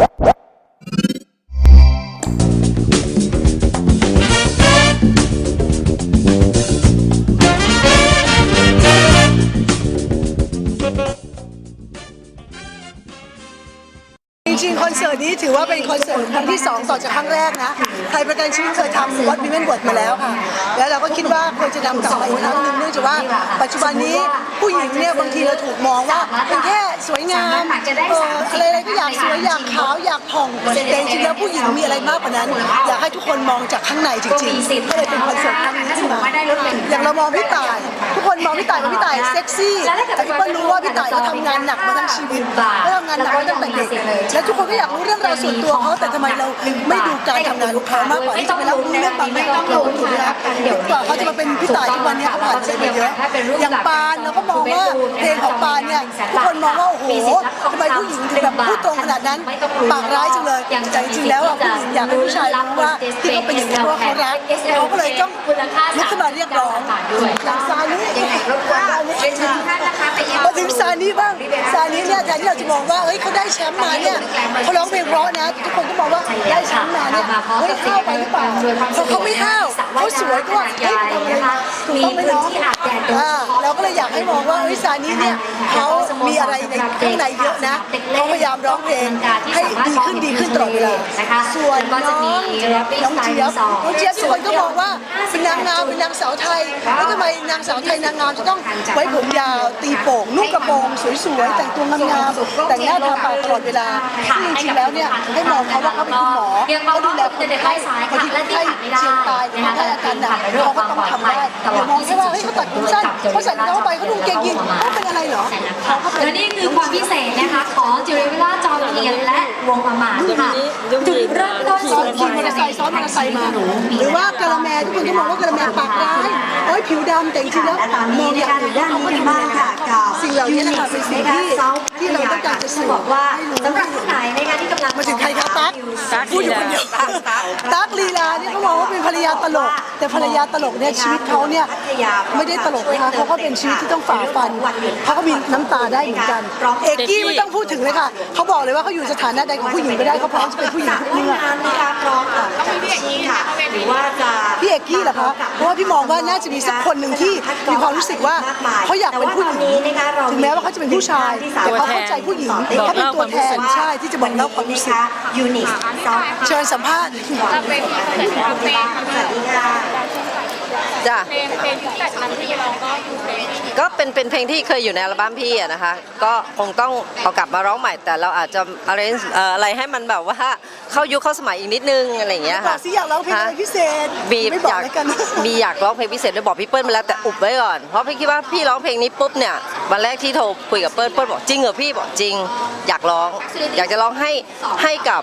จ คอนเสิร์ตครั้งที่ 2 ต่อจากครั้งแรกนะไทยประกันชีวิตเคยทำวัดวิเวนบทมาแล้วค่ะ แล้วเราก็คิดว่าควรจะนำกลับมาอีกครั้งหนึ่งเนื่องจากว่าปัจจุบันนี้ผู้หญิงเนี่ยบางทีเราถูกมองว่าเป็นแค่สวยงามเอออะไรอะไรก็อยากสวยอยากขาวอยากผ่องแต่จริงๆแล้วผู้หญิงมีอะไรมากกว่านั้น อยากให้ทุกคนมองจากข้างในจริงๆก็เลยเป็นคอนเสิร์ตครั้งนี้ขึ้นมาอย่างเรามองพี่ต่าย ทุกคนมองพี่ต่ายว่าพี่ต่ายเซ็กซี่แต่พี่เปิ้ลรู้ว่าพี่ต่ายก็ทำงานหนักมาทั้งชีวิตก็ทำงานหนักมาตั้งแต่เด็กและทุกคนก็อยากรู้เรื่องราวส่วนตัวเขาแต่ทำไมเราไม่ดูการทำงานของเขามากกว่าที่จะไปรับรู้ ไหมครับกว่าเขาจะมาเป็นพี่ต่ายทุกวันนี้เขาผ่านเส้นมาเยอะอย่างปานเราก็มองว่าเพลงของปานเนี่ยทุกคนมองว่าโอ้โหทำไมผู้หญิงถึงแบบพูดตรงขนาดนั้นปากร้ายจังเลยแต่จริงๆแล้วอะผู้หญิงอยากให้ผู้ชายรู้ว่าที่เขาเป็นอย่างนี้เพราะว่าเขารักเขาก็เลยต้องลุกขึ้นมาเรียกร้องอย่างซานี่ยังไงรบกวนเรียนเชิญทุกท่านนะคะไปยังมาถึงซานี่บ้างซานี่เนี่ยแทนที่เราจะมองว่าเฮ้ยเขาได้แชมป์มาเนี่ยเขาร้องเพลงเพราะนะทุกคนก็มองว่าได้แชมป์มาเนี่ยเฮ้ยห้าวไปหรือเปล่าเขาเขาไม่ห้าวเขาสวยขนาดใหญ่นะคะ มีพื้นที่อาบแดดโดยเฉพาะ เราก็เลยอยากให้มองว่าเฮ้ยซานี่เนี่ยเขามีอะไรในข้างในเยอะนะเขาพยายามร้องเพลงให้ดีขึ้นดีขึ้นตลอดเวลาส่วนน้องน้องเจี๊ยบน้องเจี๊ยบทุกคนก็มองว่าเป็นนางงามเป็นนางสาวไทยแล้วทำไมนางสาวไทยนางงามจะต้องไว้ผมยาวตีโป่งนุ่งกระโปรงสวยๆแต่งตัวงามๆแต่งหน้าทาปากตลอดเวลาซึ่งจริงๆแล้วเนี่ยให้มองเขาว่าเขาเป็นคุณหมอเขาดูแลคนไข้บางทีคนไข้เชียงตายหรือคนไข้อาการหนักเขาก็ต้องทำได้อย่ามองแค่ว่าเฮ้ยเขาตัดผมสั้นเขาใส่รองเท้าเข้าไปเขาดูกางเกงยีนเขาเป็นอะไรเหรอเขาก็เป็นและนี่คือความพิเศษนะคะของ จิริวิลาจอมเทียนและวงอมาตย์ค่ะจุดเริ่มต้นซ้อนสุดขี่มอเตอร์ไซค์ซ้อนมอเตอร์ไซค์มาหรือว่ากะละแมทุกคนก็มองว่ากะละแมปากร้ายโอ้ยผิวดำแต่จริงๆแล้วมองอย่างอื่นว่าเขาก็ทำงานค่ะสิ่งเหล่านี้นะคะเป็นสิ่งที่ที่เราต้องการจะสื่อบอกว่าให้รู้สำหรับท่านไหนนะคะที่กำลังมาถึงใครคะตั๊กพูดอยู่คนเดียวตั๊กลีลาเนี่ยเขามองว่าเป็นภรรยาตลก แต่ภรรยาตลกเนี่ยชีวิตเขาเนี่ยไม่ได้ตลกนะคะเขาก็เป็นชีวิตที่ต้องฝ่าฟันเขาก็มีน้ำตาได้เหมือนกันเอกกี้ไม่ต้องพูดถึงเลยค่ะเขาบอกเลยว่าเขาอยู่สถานะใดของผู้หญิงก็ได้เขาพร้อมจะเป็นผู้หญิงทุกเมื่อ งานในการร้องค่ะต้องมีพี่เอกกี้ค่ะหรือว่าจะพี่เอกกี้เหรอคะเพราะว่าพี่มองว่าน่าจะมีสักคนหนึ่งที่มีความรู้สึกว่าเขาอยากเป็นผู้หญิงถึงแม้ว่าเขาจะเป็นผู้ชายแต่เขาเข้าใจผู้หญิงเขาเป็นตัวแทนใช่ที่จะบอกเล่าความรู้สึกยูนิคซอฟเชิญสัมภาษณ์จะเป็นคอนเสิร์ตเพลงสวัสดีค่ะ จ้ะเพลงเพลงที่แต่ครั้งที่เราก็อยู่เพลงก็เป็นเป็นเพลงที่เคยอยู่ในอัลบั้มพี่อะนะคะ ก็คงต้องเอากลับมาร้องใหม่ แต่เราอาจจะ arrange เอ่ออะไรให้มันแบบว่าเข้ายุคเข้าสมัยอีกนิดนึงอะไรอย่างเงี้ยบอค่ะ กสิอยากร้องเพลงอะไรฮะพิเศษมีไม่บออกยากแล้วกัน มีอยากร้องเพลงพิเศษด้วยบอกพี่เปิ้ลไปแล้วแต่อุบไว้ก่อน เพราะพี่คิดว่าพี่ร้องเพลงนี้ปุ๊บเนี่ยวันแรกที่โทรคุยกับเปิ้ลเปิ้ลบอกจริงเหรอพี่บอกจริง อยากร้อง อยากจะร้องให้ให้กับ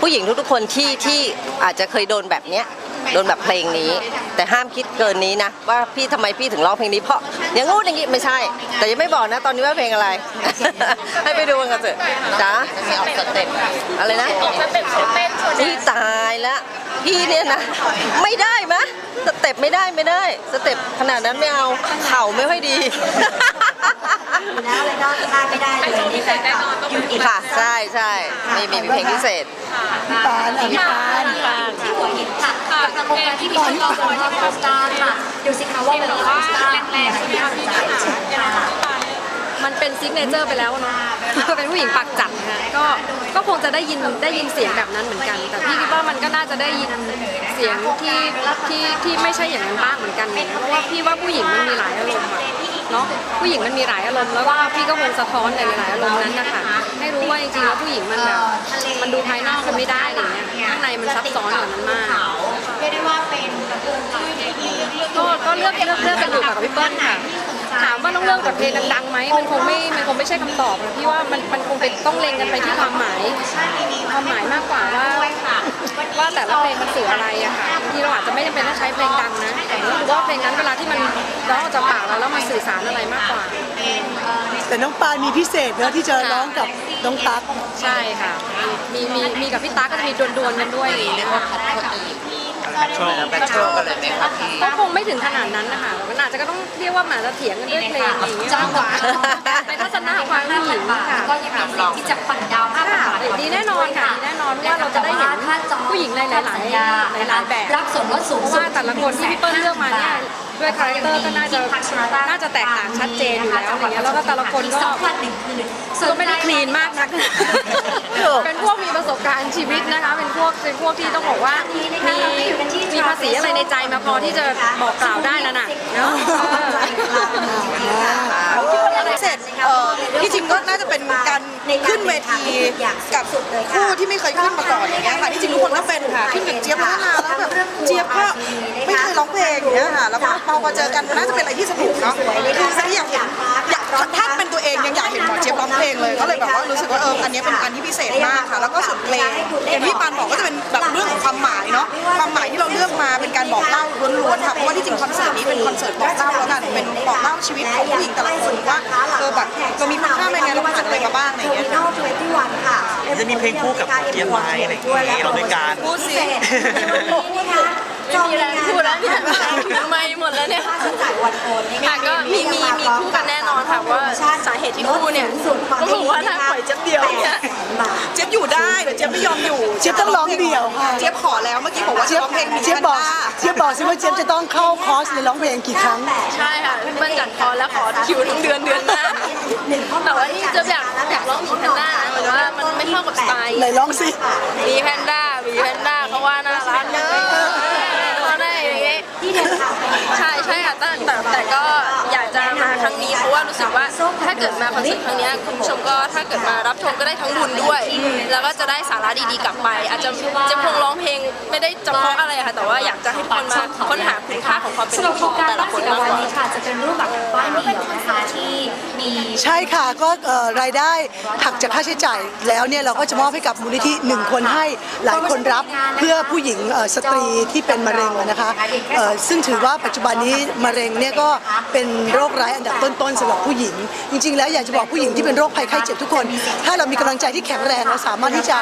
ผู้หญิงทุกๆคนที่ที่อาจจะเคยโดนแบบเนี้ย โดนแบบเพลงนี้ แต่ห้ามคิดเกินนี้นะว่าพี่ทำไมพี่ถึงร้องเพลงนี้เพราะอย่างงู้นอย่างงี้ไม่ใช่ แต่ยังไม่บอกนะตอนนี้ว่าเพลงอะไร ให้ไปดูกันเถอะจ้าอะไรนะสเต็ปเต้นโชว์นี่ตายแล้ว พี่เนี่ยนะไม่ได้มะสเต็ปไม่ได้ไม่ได้ สเต็ปขนาดนั้นไม่เอาเข่าไม่ค่อยดี แล้วเลยก็พลาดไม่ได้เลยนี่ค่ะยูนิคค่ะ ใช่ใช่มีมีมีเพลงพิเศษ พี่ปานอะพี่ปานที่หัวหินค่ะกับโครงการที่มีคนรอคอยที่เป็นสตาร์ค่ะดูสิคะว่าวันนี้เป็นสตาร์แรงๆใช่ไหมคะ มันเป็นซิกเนเจอร์ไปแล้วเนาะ เป็นผู้หญิงปากจัดนะก็ก็คงจะได้ยินได้ยินเสียงแบบนั้นเหมือนกัน แต่พี่คิดว่ามันก็น่าจะได้ยินเสียงที่ที่ที่ไม่ใช่อย่างนั้นบ้างเหมือนกันนะเพราะว่าพี่ว่าผู้หญิงมันมีหลายอารมณ์อะเนาะผู้หญิงมันมีหลายอารมณ์แล้วว่าพี่ก็คงสะท้อนในหลายๆอารมณ์นั้นนะคะให้รู้ว่าจริงๆแล้วผู้หญิงมันแบบมันดูภายนอกมันไม่ได้อะไรเงี้ยข้างในมันซับซ้อนกว่านั้นมากเรียกได้ว่าเป็นวงการที่เลือกเลือกก็ก็เลือกเลือกเลือกกันอยู่กับพี่เปิ้ลค่ะ ถามว่าต้องเลือกกับเพลงดังๆไหมมันคงไม่มันคงไม่ใช่คำตอบนะพี่ว่ามันมันคงเป็นต้องเล็งกันไปที่ความหมายความหมายมากกว่าว่าว่าแต่ละเพลงมันสื่ออะไรอะค่ะบางทีเราอาจจะไม่จำเป็นต้องใช้เพลงดังนะแต่เราดูว่าเพลงนั้นเวลาที่มันร้องออกจากปากเราแล้วมันสื่อสารอะไรมากกว่า แต่น้องปานมีพิเศษเนอะที่จะร้องกับน้องตั๊กใช่ค่ะ มีมีมีกับพี่ตั๊กก็จะมีดวลๆกันด้วยอ ย่างเงี้ยก็คงไม่ถึงขนาดนั้นนะคะมันอาจจะก็ต้องเรียกว่าหมาจะเถียงกันด้วยเพลงอย่างเงี้ยจ้างหวานในทัศนะความผู้หญิงค่ะก็ยังมีสิ่งที่จะปั่นดาวมากกว่าค่ะดีแน่นอนค่ะดีอนว่าเราจะได้เห็นผู้หญิงในหลายๆหลายๆแบบรับส่วนลดสูงเพราะสุดว่าแต่ละคนที่พี่เปิ้ลเลือกมาเนี่ยด้วยคาแรคเตอร์ก็น่าจะน่าจะแตกต่างชัดเจนอยู่แล้วอะไรเงี้ยแล้วก็แต่ละคนก็สองวันหนึ่งคืนก็ไม่ได้คลีนมากนักเป็นพวกมีประส บการณ์ชีวิตนะคะ เป็นพวกเป็นพวกที่ต้องบอกว่ามีมีภาษีอะไรในใจมาพอที่จะบอกกล่าวได้แล้วน่ะเนาะ เสร็จเอ่อที่จริงก็น่าจะเป็นการขึ้นเวทีกับคู่ที่ไม่เคยขึ้นมาก่อนอย่างเงี้ยค่ะที่จริงทุกคนก็เป็นค่ะขึ้นกับเจี๊ยบมาตั้งนานแล้วแบบเจี๊ยบก็ไม่เคยร้องเพลงอย่างเงี้ยค่ะแล้วพอมาเจอกันน่าจะเป็นอะไรที่สนุกเนาะคือซันอยากเห็นอยากถ้าเป็นตัวเองยังอยากเห็นหมอเจี๊ยบร้องเพลงเลยก็เลยแบบว่ารู้สึกว่าเอออันนี้เป็นอันที่พิเศษมากค่ะ แล้วก็ส่วนเพลงอย่างที่ปานบอกก็จะเป็นแบบเรื่องของความหมายเนาะความหมายที่เรา ลือกมาเป็นการบอกเล่าล้วนๆค่ะเพราะว่าที่จริงคอนเสิร์ตนี้เป็นคอนเสิร์ตบอกเล่าแล้วกันเป็นบอกเล่าชีวิตของผู้หญิงแต่ละคนว่าเออแบบเรามีคุณค่าในไงเราผ่านอะไรมาบ้างอะไรอย่างเงี้ยค่ะ จะมีเพลงคู่กับเกียร์ไม้อะไรอย่างเงี้ยเราด้วยกัน พูดสิ ไม่มีแรงพูดแล้วเนี่ยถือไมค์หมดแล้วเนี่ยค่ะก็มีมีมีคู่กันแน่นอนค่ะว่าสาเหตุที่คู่เนี่ยก็บอกว่าถ้าปล่อยเจับ เดียว เจี๊ยบอยู่ได้แต่เจี๊ยบไม่ยอมอยู่เจี๊ยบต้องร้องเดี่ยวค่ะ เจี๊ยบขอแล้วเมื่อกี้บอกว่าเจี๊ยบร้องเพลงหมีเจี๊ยบบอกด้เจี๊ยบบอกสิว่าเจี๊ยบจะต้องเข้าคอร์สในร้องเพลงกี่ครั้ง ใช่ค่ะเปิ้ลจัดคอแล้วขอคิวทั้งเดือนเดือนหน้าแต่ว่านี่จะอยากอยากร้องหมีแพนด้านะแต่ว่ามันไม่เข้ากับสไตล์ไหนร้องสิหมีแพนด้าหมีแพนด้าเขาว่าน่ารักเนอะเขาได้อย่างงี้ใช่ใช่ค่ะแต่แต่แต่ก็ ครั้งนี้เพราะว่ารู้สึกว่าถ้าเกิดมาคอนเสิร์ตครั้งนี้คุณผู้ชมก็ถ้าเกิดมารับชมก็ได้ทั้งบุญด้วย แล้วก็จะได้สาระดีๆกลับไป อาจจะจะคงร้องเพลงไม่ได้เฉพาะอะไรค่ะแต่ว่าอยากจะให้คนมาค้นหาคุณค่าของความเป็นสำหรับโครงการแต่ละบคสินนมากวันกว่า นี้ค่ะจะเป็นรูปแบบบ้านเดี่ยวนะคะที่มีใช่ค่ะก็เอ่อรายได้หักจากค่าใช้จ่ายแล้วเนี่ยเราก็จะมอบให้กับมูลนิธิหนึ่งคนให้หลายคนรับเพื่อผู้หญิงเอ่อสตรีที่เป็นมะเร็งอะนะคะเอ่อซึ่งถือว่าปัจจุบันนี้มะเร็งเนี่ยก็เป็นโรคร้ายอันดับต้นๆสำหรับผู้หญิง จริง ๆ แล้วอยากจะบอกผู้หญิงที่เป็นโรคภัยไข้เจ็บทุกคน ถ้าเรามีกำลังใจที่แข็งแรงเราสามารถที่จะ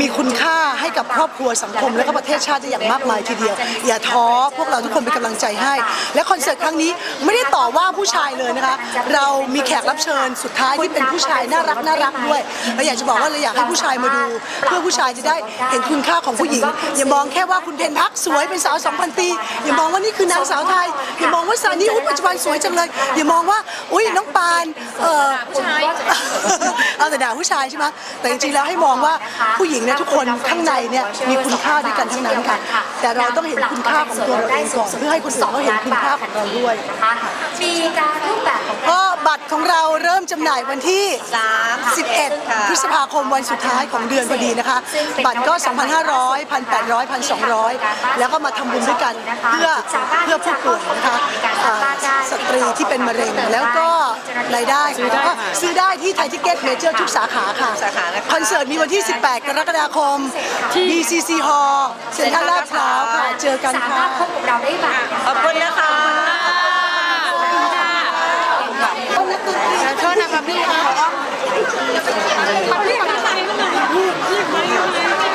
มีคุณค่าให้กับครอบครัวสังคม และก็ประเทศชาติได้อย่างมากมายทีเดียว อย่าท้อพวกเราทุกคนเป็นกำลังใจให้ และคอนเสิร์ตครั้งนี้ไม่ได้ต่อว่าผู้ชายเลยนะคะ เรามีแขกรับเชิญสุดท้ายที่เป็นผู้ชายน่ารักน่ารักด้วยเราอยากจะบอกว่าเราอยากให้ผู้ชายมาดู เพื่อผู้ชายจะได้เห็นคุณค่าของผู้หญิง อย่ามองแค่ว่าคุณเพนพักสวยเป็นสาว2,000 ปี อย่ามองว่านี่คือนางสาวไทย อย่ามองว่าซานี่อุ๊ยปัจจุบันสวยจังเลย อย่ามองว่าอุ้ยน้องปานเออเอาแต่ด่าผู้ชายใช่ไหมแต่จริงๆแล้วให้มองว่าผู้หญิงเนี่ยทุกคนข้างในเนี่ยมีคุณค่าด้วยกันทั้งนั้นค่ะแต่เราต้องเห็นคุณค่าของตัวเราเองก่อนเพื่อให้คนอื่นเขาเห็นคุณค่าของเราด้วยนะคะ มีการรูปแบบของก็บัตรของเราเริ่มจำหน่ายวันที่ 11 พฤษภาคมวันสุดท้ายของเดือนพอดีนะคะ บัตรก็ 2,500 1,800 1,200 แล้วก็มาทำบุญด้วยกันเพื่อเพื่อผู้ป่วยนะคะอ่าสตรีที่เป็นมะเร็งแล้วก็รายได้ก็ซื้อได้ที่ไทยทิเก็ตเมเจอร์ทุกสาขาค่ะคอนเสิร์ตมีวันที่ 18 กรกฎาคม BCC Hall เซ็นทรัลลาดพร้าวค่ะ เจอกันสาค่ะมารถพบกับเราได้แบบขอบคุณนะคะ โทษนะคะพี่คะอินเสิร์ตก่อนนะคะ